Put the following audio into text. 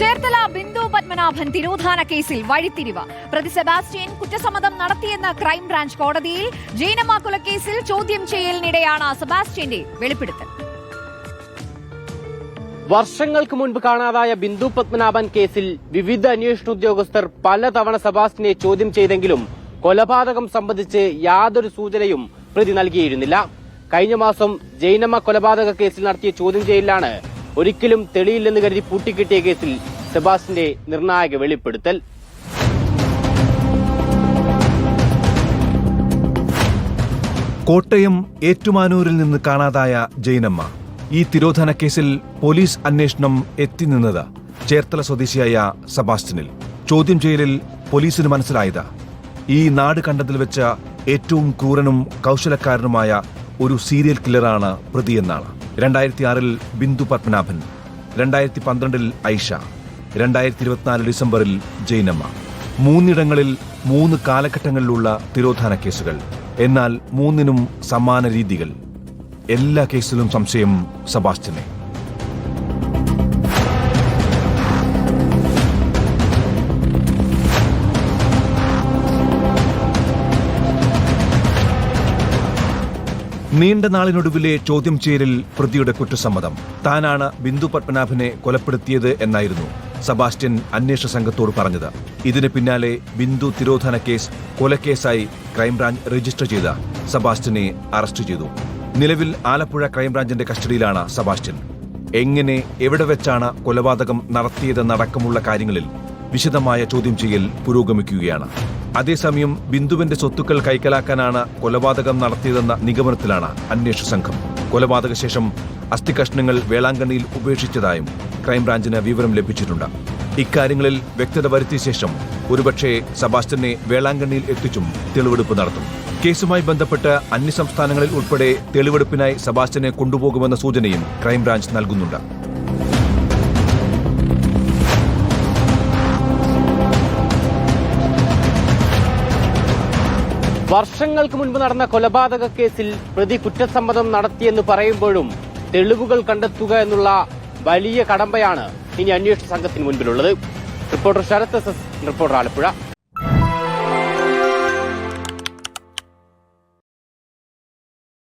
ചേർത്തല ബിന്ദു പത്മനാഭൻ തിരോധാന കേസിൽ വഴിത്തിരിവ്. പ്രതി സെബാസ്റ്റ്യൻ കുറ്റസമ്മതം നടത്തിയെന്ന ക്രൈംബ്രാഞ്ച് കോടതിയിൽ ജൈനമാക്കുല കേസിൽ ചോദ്യം ചെയ്യലിനിടെയാണ് സെബാസ്റ്റ്യന്റെ വെളിപ്പെടുത്തൽ. വർഷങ്ങൾക്ക് മുൻപ് കാണാതായ ബിന്ദു പത്മനാഭൻ കേസിൽ വിവിധ അന്വേഷണ ഉദ്യോഗസ്ഥർ പലതവണ സെബാസ്റ്റിനെ ചോദ്യം ചെയ്തെങ്കിലും കൊലപാതകം സംബന്ധിച്ച് യാതൊരു സൂചനയും പ്രതി നൽകിയിരുന്നില്ല. കഴിഞ്ഞ മാസം ജൈനമ്മ കൊലപാതക കേസിൽ നടത്തിയ ചോദ്യം ചെയ്യലിലാണ് ഒരിക്കലും തെളിയില്ലെന്ന് കരുതി പൂട്ടിക്കിട്ടിയ കേസിൽ സെബാസിന്റെ നിർണായക വെളിപ്പെടുത്തൽ. കോട്ടയം ഏറ്റുമാനൂരിൽ നിന്ന് കാണാതായ ജൈനമ്മ. ഈ തിരോധന കേസിൽ പോലീസ് അന്വേഷണം എത്തി നിന്നത് ചേർത്തല സ്വദേശിയായ സെബാസ്റ്റിനിൽ. ചോദ്യം ചെയ്യലിൽ പോലീസിന് മനസ്സിലായത്. ഈ നാട് കണ്ടതിൽ വെച്ച ഏറ്റവും ക്രൂരനും കൗശലക്കാരനുമായ ഒരു സീരിയൽ കില്ലറാണ് പ്രതിയെന്നാണ് രണ്ടായിരത്തി ആറിൽ ബിന്ദു പത്മനാഭൻ രണ്ടായിരത്തി പന്ത്രണ്ടിൽ ഐഷ രണ്ടായിരത്തി ഇരുപത്തിനാല് ഡിസംബറിൽ ജൈനമ്മ. മൂന്നിടങ്ങളിൽ മൂന്ന് കാലഘട്ടങ്ങളിലുള്ള തിരോധാന കേസുകൾ എന്നാൽ മൂന്നിനും സമാന രീതികൾ. എല്ലാ കേസിലും സംശയം സബാസ്റ്റ്യനെ. നീണ്ട നാളിനൊടുവിലെ ചോദ്യം ചെയ്യലിൽ പ്രതിയുടെ കുറ്റസമ്മതം. താനാണ് ബിന്ദു പത്മനാഭനെ കൊലപ്പെടുത്തിയത് എന്നായിരുന്നു സബാസ്റ്റ്യൻ അന്വേഷണ സംഘത്തോട് പറഞ്ഞത്. ഇതിന് പിന്നാലെ ബിന്ദു തിരോധന കേസ് കൊലക്കേസായി ക്രൈംബ്രാഞ്ച് രജിസ്റ്റർ ചെയ്ത സബാസ്റ്റ്യനെ അറസ്റ്റ് ചെയ്തു. നിലവിൽ ആലപ്പുഴ ക്രൈംബ്രാഞ്ചിന്റെ കസ്റ്റഡിയിലാണ് സബാസ്റ്റ്യൻ. എങ്ങനെ എവിടെ വെച്ചാണ് കൊലപാതകം നടത്തിയതെന്നടക്കമുള്ള കാര്യങ്ങളിൽ വിശദമായ ചോദ്യം ചെയ്യൽ പുരോഗമിക്കുകയാണ്. അതേസമയം ബിന്ദുവിന്റെ സ്വത്തുക്കൾ കൈക്കലാക്കാനാണ് കൊലപാതകം നടത്തിയതെന്ന നിഗമനത്തിലാണ് അന്വേഷണ സംഘം. കൊലപാതക ശേഷം അസ്ഥികഷ്ണങ്ങൾ വേളാങ്കണ്ണിയിൽ ഉപേക്ഷിച്ചതായും ക്രൈംബ്രാഞ്ചിന് വിവരം ലഭിച്ചിട്ടുണ്ട്. ഇക്കാര്യങ്ങളിൽ വ്യക്തത വരുത്തിയ ശേഷം ഒരുപക്ഷെ സബാസ്റ്റ്യനെ വേളാങ്കണ്ണിയിൽ എത്തിച്ചും തെളിവെടുപ്പ് നടത്തും. കേസുമായി ബന്ധപ്പെട്ട് അന്യസംസ്ഥാനങ്ങളിൽ ഉൾപ്പെടെ തെളിവെടുപ്പിനായി സബാസ്റ്റ്യനെ കൊണ്ടുപോകുമെന്ന സൂചനയും ക്രൈംബ്രാഞ്ച് നൽകുന്നുണ്ട്. വർഷങ്ങൾക്ക് മുൻപ് നടന്ന കൊലപാതക കേസിൽ പ്രതി കുറ്റസമ്മതം നടത്തിയെന്ന് പറയുമ്പോഴും തെളിവുകൾ കണ്ടെത്തുക എന്നുള്ള വലിയ കടമ്പയാണ് ഇനി അന്വേഷണ സംഘത്തിന് മുൻപിലുള്ളത്. Reporter Sarath S S reporter Alappuzha.